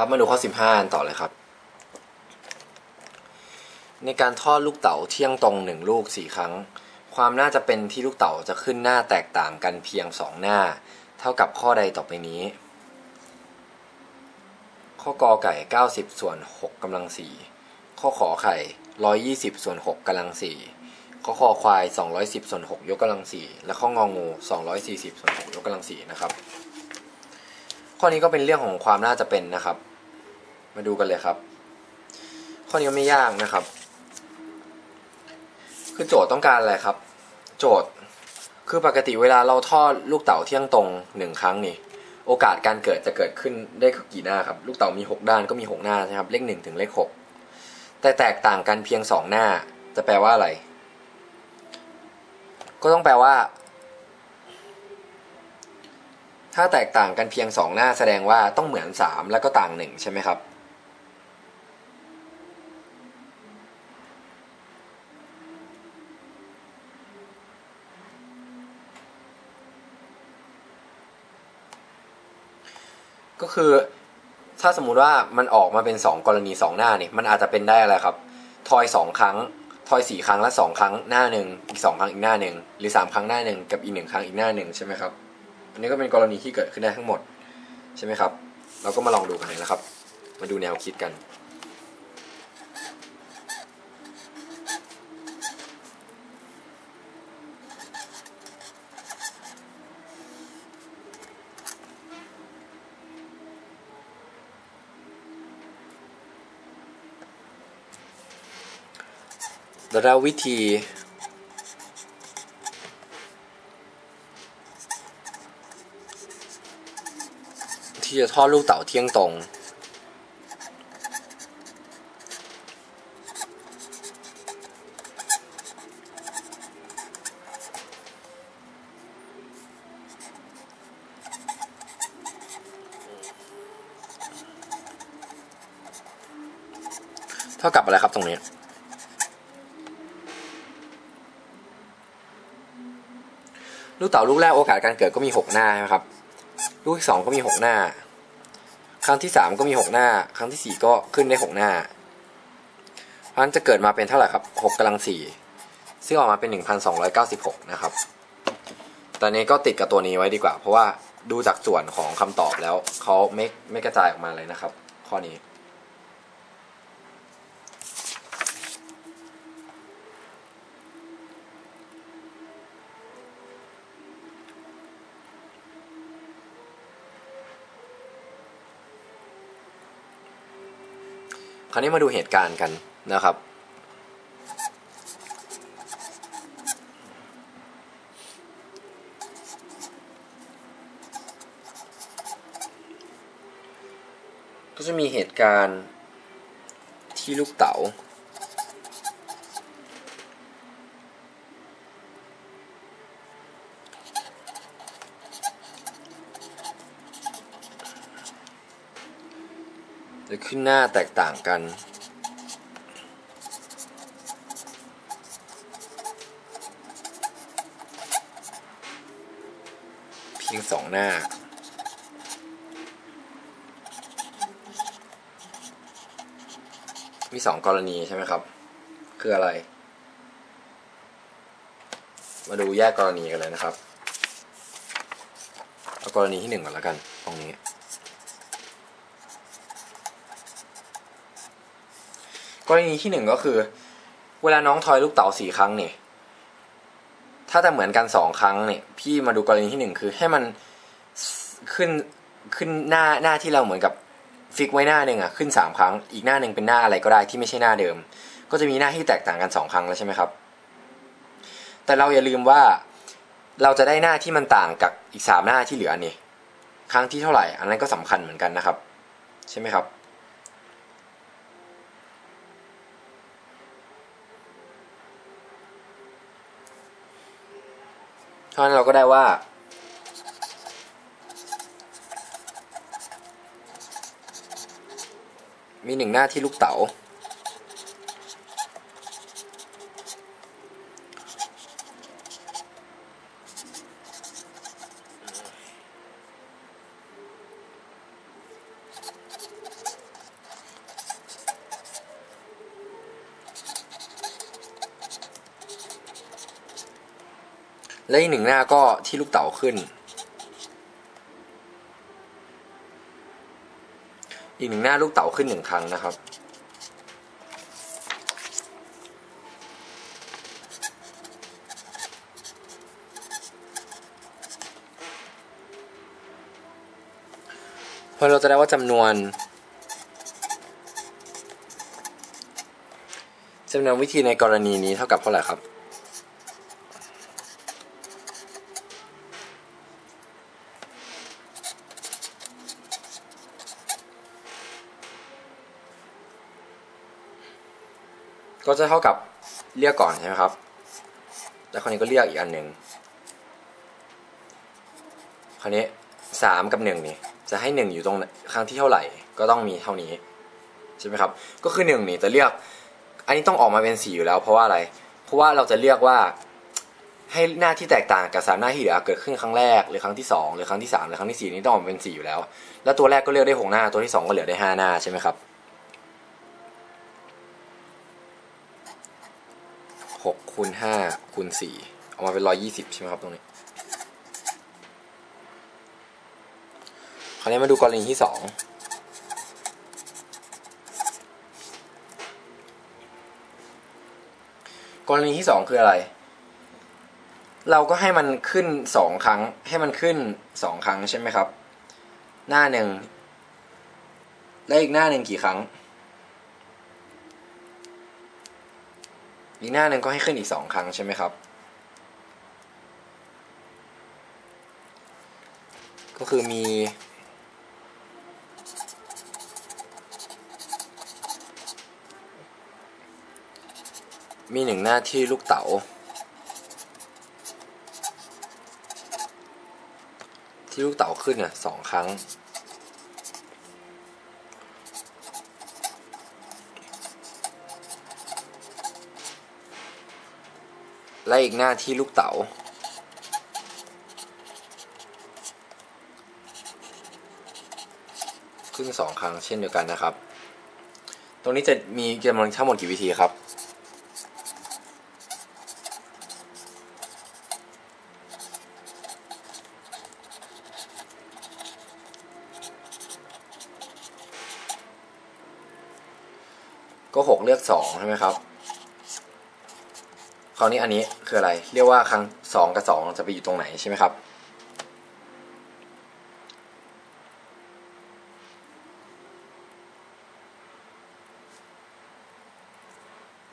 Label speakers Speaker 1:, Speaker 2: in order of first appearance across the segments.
Speaker 1: ครับมาดูข้อ 15 ต่อเลยครับ ในการทอดลูกเต๋าเที่ยงตรงหนึ่งลูกสี่ครั้ง ความน่าจะเป็นที่ลูกเต๋าจะขึ้นหน้าแตกต่างกันเพียงสองหน้า เท่ากับข้อใดต่อไปนี้ ข้อกอไก่ 90 ส่วน6กำลังสี่ข้อขอไข่ 120 ส่วน6กำลังสี่ข้อคอควาย 210 ส่วน 6 ยกกำลังสี่และข้ององู 240 ส่วน 6 ยกกำลังสี่นะครับ ข้อนี้ก็เป็นเรื่องของความน่าจะเป็นนะครับ มาดูกันเลยครับ ข้อนี้ก็ไม่ยากนะครับ คือโจทย์ต้องการอะไรครับ โจทย์คือปกติเวลาเราทอดลูกเต๋าเที่ยงตรงหนึ่งครั้งนี่ โอกาสการเกิดจะเกิดขึ้นได้กี่หน้าครับ ลูกเต๋ามี 6 ด้านก็มี 6 หน้าใช่ครับ เลข1ถึงเลข6แต่แตกต่างกันเพียง 2 หน้า จะแปลว่าอะไร ก็ต้องแปลว่า ถ้าแตกต่างกันเพียง 2 หน้าแสดงว่าต้องเหมือน 3 แล้วก็ต่าง 1 ใช่ไหมครับ ก็คือถ้าสมมุติว่ามันออกมาเป็น 2 กรณี 2 หน้าเนี่ยมันอาจจะเป็นได้อะไรครับ ทอย 2 ครั้ง ทอย 4 ครั้งและ 2 ครั้งหน้าหนึ่งอีก 2 ครั้งอีกหน้าหนึ่งหรือ 3 ครั้งหน้าหนึ่งกับอีก 1 ครั้งอีกหน้าหนึ่งใช่ไหมครับ อันนี้ก็เป็นกรณีที่เกิดขึ้นได้ทั้งหมดใช่ไหมครับ เราก็มาลองดูกันนะครับ มาดูแนวคิดกัน แล้ววิธีที่จะทอดลูกเต๋าเที่ยงตรง เท่ากับอะไรครับตรงนี้ ลูกเต๋าลูกแรกโอกาสการเกิดก็มีหกหน้าใช่ไหมครับ ลูกที่สองก็มีหกหน้า ครั้งที่สามก็มีหกหน้า ครั้งที่สี่ก็ขึ้นได้หกหน้าเพราะฉะนั้นจะเกิดมาเป็นเท่าไหร่ครับหกกำลังสี่ซึ่งออกมาเป็นหนึ่งพันสองร้อยเก้าสิบหกนะครับ ตอนนี้ก็ติดกับตัวนี้ไว้ดีกว่า เพราะว่าดูจากส่วนของคำตอบแล้วเขาไม่ไม่กระจายออกมาเลยนะครับ ข้อนี้าวนี้มาดูเหตุการณ์กันนะครับ ก็จะมีเหตุการณ์ที่ลูกเต๋า จะขึ้นหน้าแตกต่างกัน เพียงสองหน้ามีสองกรณีใช่ไหมครับ คืออะไร มาดูแยกกรณีกันเลยนะครับ เอากรณีที่หนึ่งก่อนแล้วกัน ตรงนี้ กรณีที่หนึ่งก็คือ เวลาน้องทอยลูกเต๋าสี่ครั้งเนี่ย ถ้าจะเหมือนกันสองครั้งเนี่ย พี่มาดูกรณีที่หนึ่งคือให้มันขึ้นขึ้นหน้าหน้าที่เราเหมือนกับฟิกไว้หน้าหนึ่งอะขึ้นสามครั้ง อีกหน้าหนึ่งเป็นหน้าอะไรก็ได้ที่ไม่ใช่หน้าเดิม ก็จะมีหน้าที่แตกต่างกันสองครั้งแล้วใช่ไหมครับ แต่เราอย่าลืมว่าเราจะได้หน้าที่มันต่างกับอีกสามหน้าที่เหลือนี่ครั้งที่เท่าไหร่ อันนั้นก็สำคัญเหมือนกันนะครับ ใช่ไหมครับ ราะนั้นเราก็ได้ว่า มีหนึ่งหน้าที่ลูกเต๋า และอีกหนึ่งหน้าก็ที่ลูกเต๋าขึ้น อีกหนึ่งหน้าลูกเต๋าขึ้นหนึ่งครั้งนะครับ พอเราจะได้ว่าจำนวนจำนวนวิธีในกรณีนี้เท่ากับเท่าไหร่ครับ ก็จะเท่ากับเรียกก่อนใช่ไหมครับ แล้วคราวนี้ก็เรียกอีกอันหนึ่งคราวนี้สามกับหนึ่งนี่จะให้หนึ่งอยู่ตรงครั้งที่เท่าไหร่ ก็ต้องมีเท่านี้ใช่ไหมครับ ก็คือหนึ่งนี่จะเรียก อันนี้ต้องออกมาเป็นสี่อยู่แล้ว เพราะว่าอะไร เพราะว่าเราจะเรียกว่าให้หน้าที่แตกต่างกับสามหน้าที่เหลือเกิดขึ้นครั้งแรกหรือครั้งที่สองหรือครั้งที่สามหรือครั้งที่สี่นี้ต้องออกมาเป็นสี่อยู่แล้ว แล้วตัวแรกก็เรียกได้หกหน้าตัวที่สองก็เหลือได้ห้าหน้าใช่ไหมครับ หกคูณห้าคูณสี่ออกมาเป็นร้อยี่สิบใช่ไหมครับตรงนี้ คราวนี้มาดูกรณีที่สองกรณีที่สองคืออะไร เราก็ให้มันขึ้นสองครั้ง ให้มันขึ้นสองครั้งใช่ไหมครับ หน้าหนึ่งและอีกหน้าหนึ่งกี่ครั้ง อีกหน้าหนึ่งก็ให้ขึ้นอีกสองครั้งใช่ไหมครับ ก็คือมี มีหนึ่งหน้าที่ลูกเต๋าที่ลูกเต๋าขึ้นเนี่ยสองครั้ง และอีกหน้าที่ลูกเต๋าขึ้นสองครั้งเช่นเดียวกันนะครับ ตรงนี้จะมีจำนวนทั้งหมดกี่วิธีครับ ก็หกเลือกสองใช่ไหมครับ คราวนี้อันนี้คืออะไร เรียกว่าครั้งสองกับสองจะไปอยู่ตรงไหนใช่ไหมครับ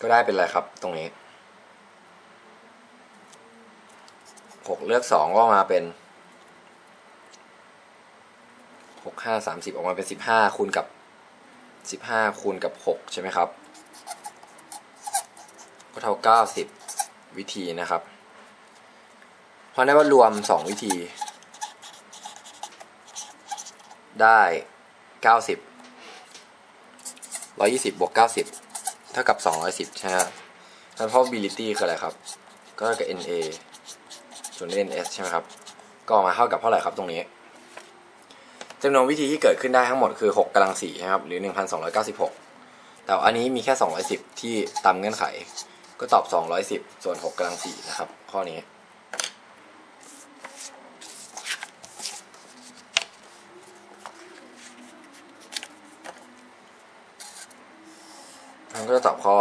Speaker 1: ก็ได้เป็นอะไรครับตรงนี้หกเลือกสองก็มาเป็นหกห้าสามสิบออกมาเป็นสิบห้าคูณกับสิบห้าคูณกับหกใช่ไหมครับ ก็เท่าเก้าสิบ วิธีนะครับเพราะได้ว่ารวมสองวิธี ได้เก้าสิบร้อยี่สิบบวกเก้าสิบเท่ากับสองร้อยสิบใช่ไหมครับแล้ว probability คืออะไรครับ ก็กับ NA ส่วน NS ใช่ไหมครับ ก็ออกมาเท่ากับเท่าไหร่ครับตรงนี้จำนวนวิธีที่เกิดขึ้นได้ทั้งหมดคือ 6กำลัง4ใช่ครับ หรือ 1296 แต่อันนี้มีแค่ 210 ที่ตามเงื่อนไข ก็ตอบ 210 ส่วน6กำลัง4นะครับ ข้อนี้ มันก็จะตอบข้อ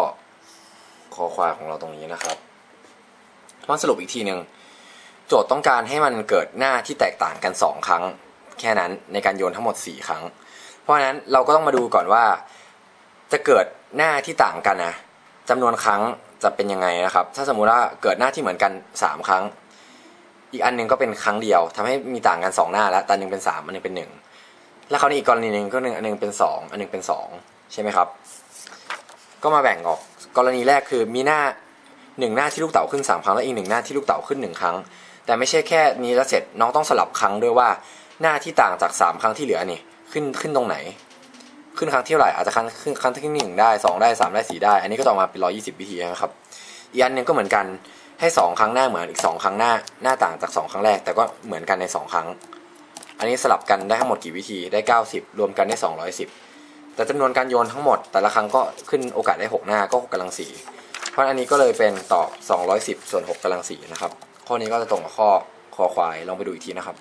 Speaker 1: คอควายของเราตรงนี้นะครับมาสรุปอีกทีหนึ่งโจทย์ต้องการให้มันเกิดหน้าที่แตกต่างกัน 2 ครั้ง แค่นั้นในการโยนทั้งหมด 4 ครั้ง เพราะฉะนั้นเราก็ต้องมาดูก่อนว่า จะเกิดหน้าที่ต่างกันนะจำนวนครั้ง จะเป็นยังไงนะครับ ถ้าสมมุติว่าเกิดหน้าที่เหมือนกัน 3 ครั้ง อีกอันหนึงก็เป็นครั้งเดียวทำให้มีต่างกัน 2 หน้าแล้วแต่หนึ่งเป็น 3 อันหนึงเป็น 1 แล้วคราวนี้อีกกรณีหนึ่งก็หนึ่งอันหนึงเป็น 2 อันหนึงเป็น 2 ใช่ไหมครับ ก็มาแบ่งออก กรณีแรกคือมีหน้าหนึ่งหน้าที่ลูกเต๋าขึ้นสามครั้ง แล้วอีกหนึ่งหน้าที่ลูกเต๋าขึ้นหนึ่งครั้ง แต่ไม่ใช่แค่นี้แล้วเสร็จน้องต้องสลับครั้งด้วยว่าหน้าที่ต่างจากสามครั้งที่เหลือนี่ขึ้นขึ้นตรงไหน ขึ้นครั้งที่เท่าไหร่อาจจะครั้งขึ้นครั้งที่หนึ่งได้สองได้สามได้สี่ได้ อันนี้ก็ต่อมาเป็นร้อยี่สิบวิธีนะครับอีกอันหนึ่งก็เหมือนกันให้สองครั้งหน้าเหมือนอีกสองครั้งหน้าหน้าต่างจากสองครั้งแรก แต่ก็เหมือนกันในสองครั้ง อันนี้สลับกันได้ทั้งหมดกี่วิธีได้เก้าสิบรวมกันได้สองร้อยสิบแต่จำนวนการโยนทั้งหมด แต่ละครั้งก็ขึ้นโอกาสได้6หน้าก็6กกำลังสี่เพราะอันนี้ก็เลยเป็นตอบ210ส่วน6กำลังสี่นะครับข้อนี้ก็จะตรงกับข้อคอควายลองไปดูอีกทีนะครับ